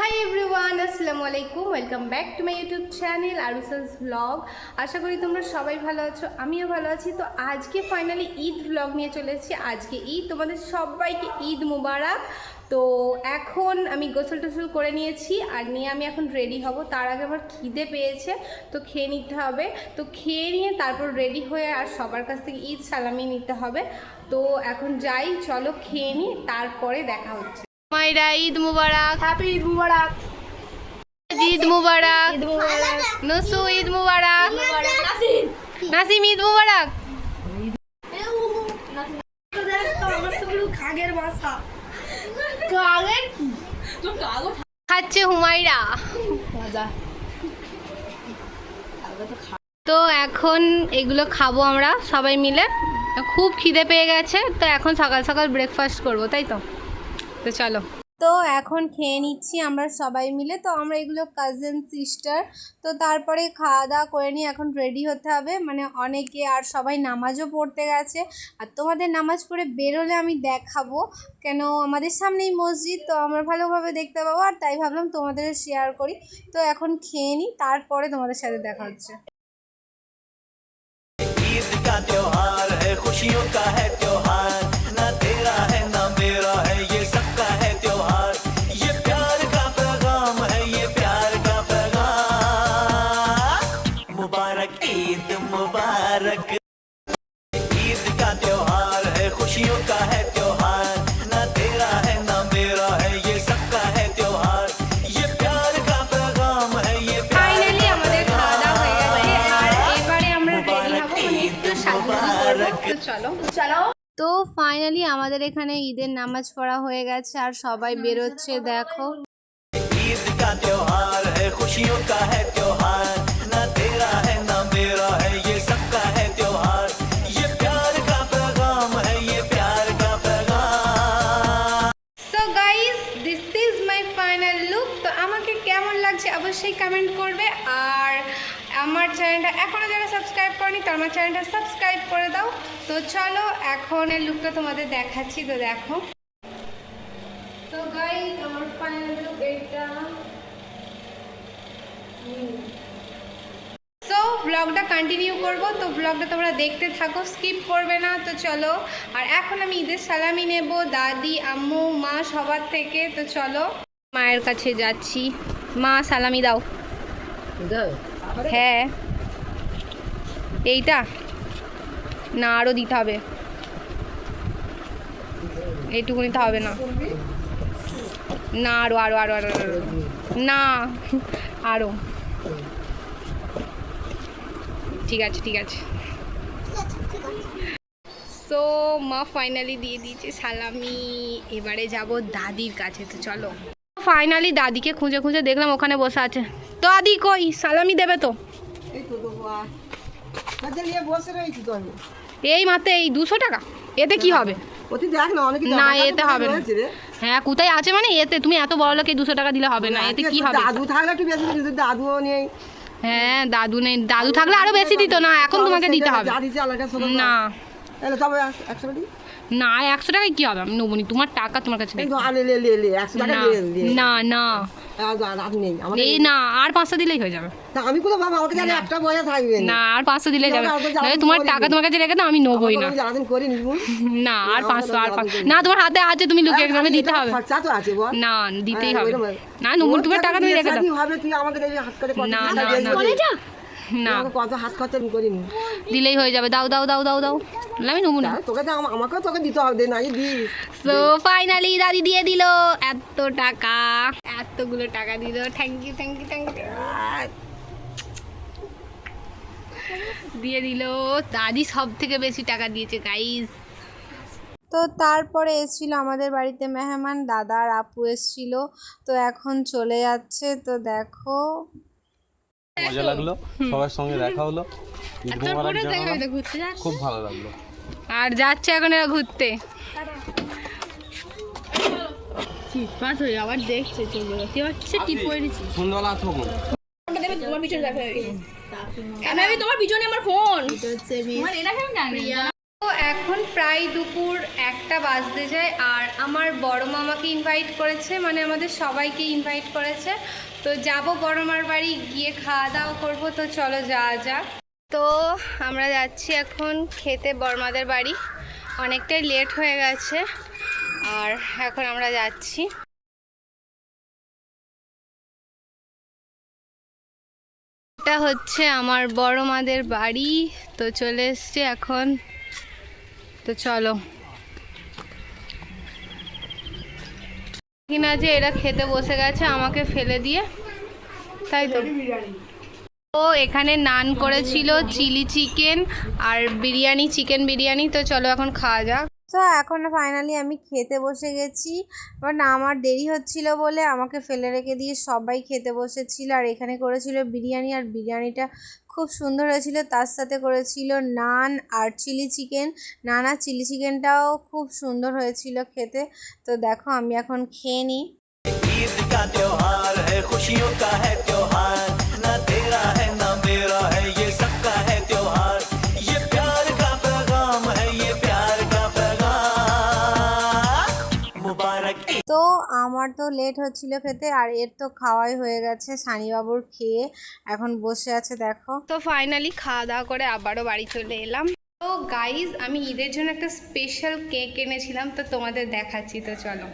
High everyone আসসালামু আলাইকুম welcome back to my YouTube channel আরুসাস vlog আশা করি তোমরা সবাই ভালো আছো, আমিও ভালো আছি। তো আজকে ফাইনালি ঈদ ভ্লগ নিয়ে চলে এসেছি। আজকে ঈদ, তোমাদের সবাইকে ঈদ মুবারক। তো এখন আমি গোসল টোসল করে নিয়েছি আর নিয়ে আমি এখন রেডি হব। তার আগে আমার খিদে পেয়েছে, তো খেয়ে নিতে হবে। তো খেয়ে নিয়ে তারপর রেডি হয়ে আর সবার কাছ থেকে ঈদ সালামি নিতে হবে। তো এখন যাই, চলো খেয়ে নিই, তারপরে দেখা হচ্ছে। মাইরা ঈদ মুবারক। হ্যাপি ঈদ মুবারক। ঈদ মুবারক। ঈদ মুবারক। নসু ঈদ মুবারক। নাসিম। ঈদ মুবারক। খাচ্ছে হুমাইরা তো এখন এগুলো খাব আমরা সবাই মিলে। খুব খিদে পেয়ে গেছে তো এখন সকাল সকাল ব্রেকফাস্ট করব তাই তো? তো চলো তো এখন খেয়ে নিচ্ছি আমরা সবাই মিলে তো আমরা এগুলো কাজিন সিস্টার তো তারপরে খাওয়া দাওয়া করে নিয়ে এখন রেডি হতে হবে মানে অনেকে আর সবাই নামাজও পড়তে গেছে আর তোমাদের নামাজ পড়ে বেরোলে আমি দেখাবো কেন আমাদের সামনেই মসজিদ তো আমরা ভালোভাবে দেখতে পাবো আর তাই ভাবলাম তোমাদের শেয়ার করি তো এখন খেয়ে নিই তারপরে তোমাদের সাথে দেখা হচ্ছে ईद का त्योहार है खुशियों का है त्योहार ফাইনালি আমাদের এখানে ঈদের নামাজ পড়া হয়ে গেছে আর সবাই বেরোচ্ছে, দেখো। ঈদ কা ত্যোহার হ্যাঁ খুশিও কা হ্যাঁ ত্যোহার সাবস্ক্রাইব করেনি তো আমার চ্যানেলটা সাবস্ক্রাইব করে দাও। তো চলো এখন এর লুকটা তোমাদের দেখাচ্ছি তো দেখো। তো গাইস আমার ফাইনাল লুক এইটা। সো ব্লগটা কন্টিনিউ করব। তো ব্লগটা তোমরা দেখতে থাকো স্কিপ করবে না তো চলো। আর এখন আমি ঈদের সালামি নেব দাদি আম্মু মা সবার থেকে তো চলো। মায়ের কাছে যাচ্ছি। মা সালামি দাও। হ্যাঁ। এইটা? না আরও দিতে হবে। এইটুকু নিতে হবে না। না আরও আরও আরও আরও না আরও ঠিক আছে ঠিক আছে। সো মা ফাইনালি দিয়ে দিয়েছে সালামি। এবারে যাব দাদির কাছে, তো চলো। ফাইনালি দাদিকে খুঁজে খুঁজে দেখলাম ওখানে বসে আছে। তো দাদি কই? সালামি দেবে তো? এই মাত্র এই দুশো টাকা। এতে কি হবে? না এতে হবে না। হ্যাঁ কোথায় আছে মানে? এতে তুমি এত বড় লোকে দুশো টাকা দিলে হবে না। এতে কি হবে? দাদু থাকলে একটু বেশি দিত দাদুও নেই। হ্যাঁ দাদু নেই। দাদু থাকলে আরও বেশি দিত না এখন তোমাকে দিতে হবে। না। একশো না একশো টাকায় কি হবে? আমি নেব তোমার টাকা তোমার কাছে না না। আর নেই আমার এই না আর পাঁচশো দিলেই হয়ে যাবে। তা আমি কোনো বাবা আমাকে জানি একটা পয়সা থাকবে না। আর পাঁচশো দিলে যাবে। না, ওটা জ্বালানি নাহলে তোমার টাকা তোমার কাছে রেখে দাও আমি নেবোই না। করি না আর পাঁচশো আর। না। তোমার হাতে আছে তুমি লুকিয়ে দিতে হবে। খরচা তো আছে বল না দিতেই হবে। না নুমুর তোমার টাকা তুমি রেখে দাও। হবে তুই আমাকে দেখবি হাত করে না, না, না। না কত হাত খরচা করিনি। দিলেই হয়ে যাবে। দাও দাও দাও দাও দাও। বললাম, আমি নেব না। তোকে তো আমাকেও তোকে দিতে হবে সো ফাইনালি দাদি দিয়ে দিল। এত টাকা। এতগুলো টাকা দিল thank you thank you thank you দিয়ে দিল। দাদি সব থেকে বেশি টাকা দিয়েছে গাইস তো তারপরে এসেছিল আমাদের বাড়িতে মেহমান দাদা আর আপু এসেছিল। তো এখন চলে যাচ্ছে। তো দেখো। মজা লাগল সবার সঙ্গে দেখা হলো। খুব ভালো লাগল। আর যাচ্ছে এখন এরা ঘুরতে। চিৎপাত হয়ে আবার দেখছে চলে। যাচ্ছে কি পড়েছি? সন্ধ্যাবেলা? আমি তোমার পিছনে আমার ফোন? আমার এটা কেমন জানি তো এখন প্রায় দুপুর একটা বাজতে যায় আর আমার বড় মামাকে ইনভাইট করেছে মানে আমাদের সবাইকে ইনভাইট করেছে। তো যাব বড় মার বাড়ি গিয়ে খাওয়া দাওয়া করব। তো চলো যাওয়া যাক। তো আমরা যাচ্ছি এখন খেতে বড়মাদের বাড়ি। অনেকটাই লেট হয়ে গেছে। আর এখন আমরা যাচ্ছি। এটা হচ্ছে আমার বড় মাদের বাড়ি। তো চলে এসছে এখন। তো চলো। কিনা যে এরা খেতে বসে গেছে, আমাকে ফেলে দিয়ে। তাই তো। ও এখানে নান করেছিল, চিলি চিকেন আর বিরিয়ানি, চিকেন বিরিয়ানি। তো চলো এখন খাওয়া যাক। তো এখন ফাইনালি আমি খেতে বসে গেছি। বাট আমার দেরি হচ্ছিল বলে আমাকে ফেলে রেখে দিয়ে সবাই খেতে বসেছিল। আর এখানে করেছিল বিরিয়ানি, আর বিরিয়ানিটা খুব সুন্দর হয়েছিল। তার সাথে করেছিল নান আর চিলি চিকেন। নান আর চিলি চিকেনটাও খুব সুন্দর হয়েছিল খেতে। তো দেখো, আমি এখন খেয়ে নিই। তো আমার তো লেট হচ্ছিল খেতে আর এর তো খাওয়াই হয়ে গেছে সানিবাবুর খেয়ে। এখন বসে আছে দেখো। তো ফাইনালি খাওয়া দাওয়া করে আবারও বাড়ি চলে এলাম। তো গাইজ আমি ঈদের জন্য একটা স্পেশাল কেক এনেছিলাম তো তোমাদের দেখাচ্ছি তো চলো।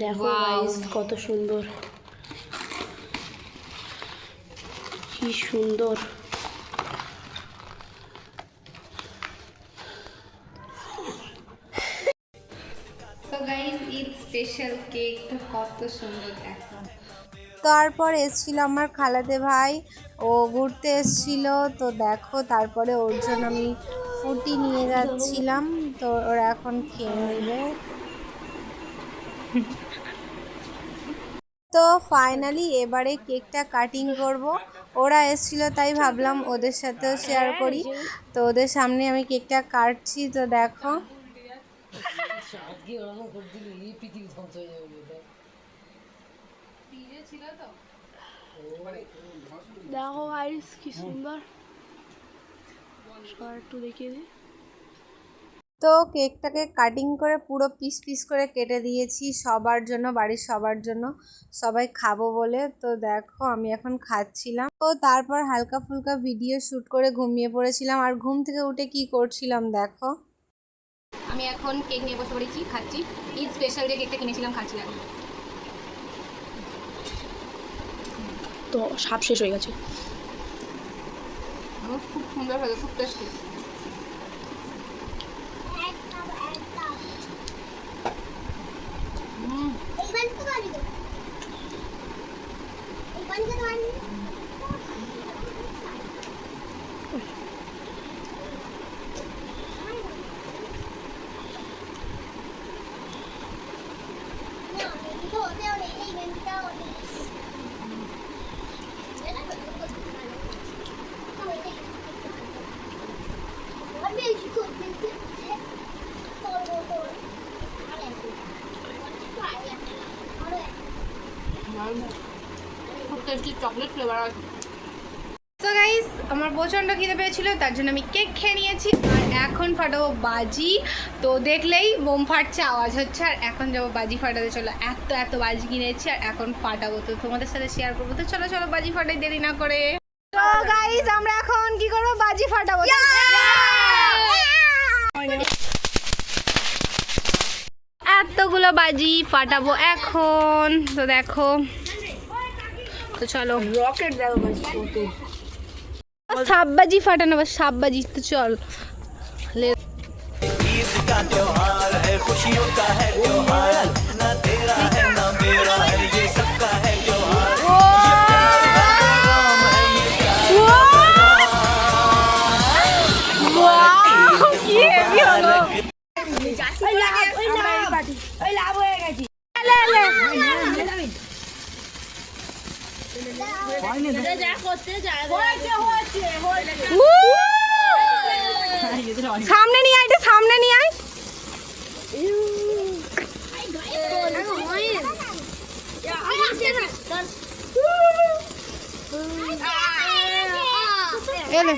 দেখো গাইস কত সুন্দর। কি সুন্দর। স্পেশাল কেক তো কত সুন্দর দেখো। তারপর এসেছিল আমার খালাতে ভাই। ও ঘুরতে এসেছিল তো দেখো তারপরে ওর জন্য আমি ফুটি নিয়ে যাচ্ছিলাম তো ওরা এখন খেয়ে নেবে। তো ফাইনালি এবারে কেকটা কাটিং করব। ওরা এসেছিল তাই ভাবলাম ওদের সাথেও শেয়ার করি। তো ওদের সামনে আমি কেকটা কাটছি তো দেখো। দেখো গাইস কি সুন্দর। সবার একটু দেখিয়ে দিই। তো কেকটাকে কাটিং করে পুরো পিস পিস করে কেটে দিয়েছি সবার জন্য বাড়ির সবার জন্য। সবাই খাব বলে। তো দেখো আমি এখন খাচ্ছিলাম। তো তারপর হালকা ফুলকা ভিডিও শ্যুট করে ঘুমিয়ে পড়েছিলাম। আর ঘুম থেকে উঠে কি করছিলাম দেখো। আমি এখন কেক নিয়ে বসে পড়েছি খাচ্ছি। ঈদ স্পেশাল যে কেকটা কিনেছিলাম খাচ্ছি তো সাপ শেষ হয়ে গেছে। খুব সুন্দর হয়েছে খুব টেস্টি টেস্টি চকলেট ফ্লেভার আছে তো গাইস আমার প্রচণ্ড খিদে পেয়েছিল তার জন্য আমি কেক খেয়ে নিয়েছি। আর এখন ফাটাবো বাজি। তো দেখলেই বোম ফাটছে আওয়াজ হচ্ছে। আর এখন যাব বাজি ফাটাতে। চলো এত এত বাজি কিনেছি আর এখন ফাটাবো। তো তোমাদের সাথে শেয়ার করব। তো চলো চলো বাজি ফাটাই দেরি না করে। তো গাইস আমরা এখন কি করব? বাজি ফাটাবো। এতগুলো বাজি ফাটাবো এখন। তো দেখো তো চলো রকেট দেখো গাইস কত সাববাজি ফাটানো বা সাববাজি তো চল লে- ईद का त्योहार है खुशियों का है त्योहार সামনে নিয়ে আয় সামনে নিয়ে আয় এলে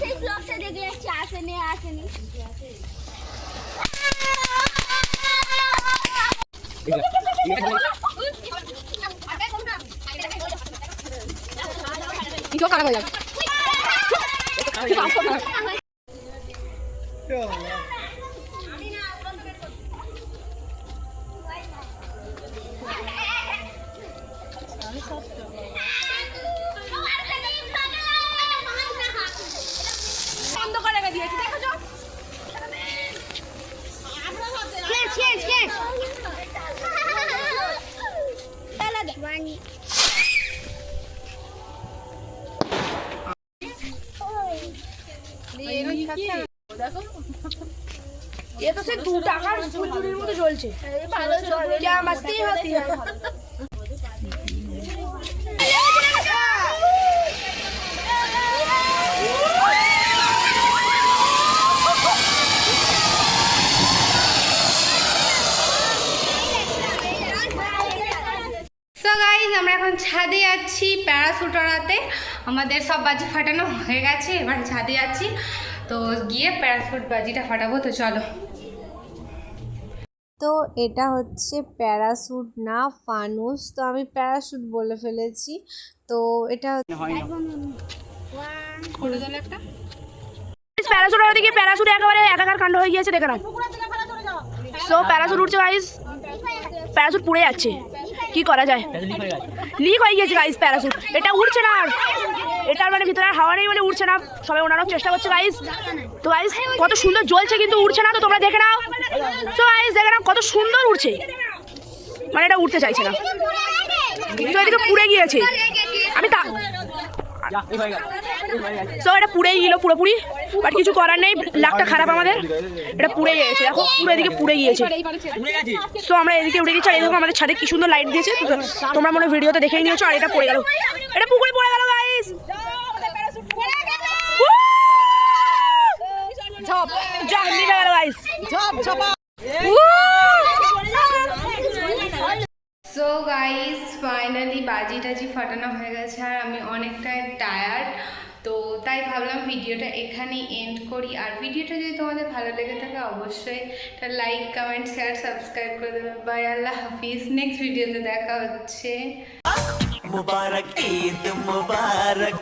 সেই ব্লগটা দেখে যাচ্ছি আসেনি আসেনি। চোখ ये तो से दो टाका फुलचुरीর মতো জ্বলছে। ভালো জ্বলে কি আমাস্তেই হতি। হয় আমরা এখন ছাদে যাচ্ছি প্যারাশুট ওড়াতে। আমাদের সব বাজি ফাটানো হয়ে গেছে এবার ছাদে যাচ্ছি তো গিয়ে প্যারাশুট বাজিটা ফাটাবো তো চলো। তো এটা হচ্ছে প্যারাশুট না ফানুস। তো আমি প্যারাশুট বলে ফেলেছি। তো এটা প্যারাসুট ওরা দিকে প্যারাসুট একেবারে একাকার কাণ্ড হয়ে গিয়েছে দেখে না সো প্যারাসুট উঠছে গাইস প্যারাসুট পুড়ে যাচ্ছে। কি করা যায়? লিক হয়ে গিয়েছে গাইস প্যারাসুট এটা উড়ছে না আর। এটার মানে ভিতরে হাওয়া নেই বলে উড়ছে না। সবাই ওনারও চেষ্টা করছে গাইস তো গাইস কত সুন্দর জ্বলছে কিন্তু উড়ছে না তো তোমরা দেখে নাও। তো গাইস দেখে নাও কত সুন্দর উড়ছে। মানে এটা উঠতে চাইছে না। তো এদিকে পুড়ে গিয়েছে। আমি তা সো এটা পুড়েই গেল পুরোপুরি। বাট কিছু করার নেই লাকটা খারাপ আমাদের। এটা পুড়ে গিয়েছে দেখো পুরো এদিকে পুড়ে গিয়েছে। সো আমরা এদিকে উড়ে গেছি আর দেখো আমাদের ছাদে কি সুন্দর লাইট দিয়েছে। তোমরা মনে হয় ভিডিওতে দেখেই নিয়েছো আর এটা পড়ে গেল। এটা পুকুরে পড়ে গেল গাইস ঝপ। গেল গাইস সো গাইস ফাইনালি বাজি টাজি ফাটানো হয়ে গেছে আর আমি অনেকটাই টায়ার্ড তাই ভাবলাম ভিডিওটা এখানেই এন্ড করি। আর ভিডিওটা যদি তোমাদের ভালো লেগে থাকে, অবশ্যই একটা লাইক কমেন্ট শেয়ার সাবস্ক্রাইব করে দেবে। By Allah Hafiz. নেক্সট ভিডিওতে দেখা হচ্ছে। মুবারক, ঈদ মুবারক।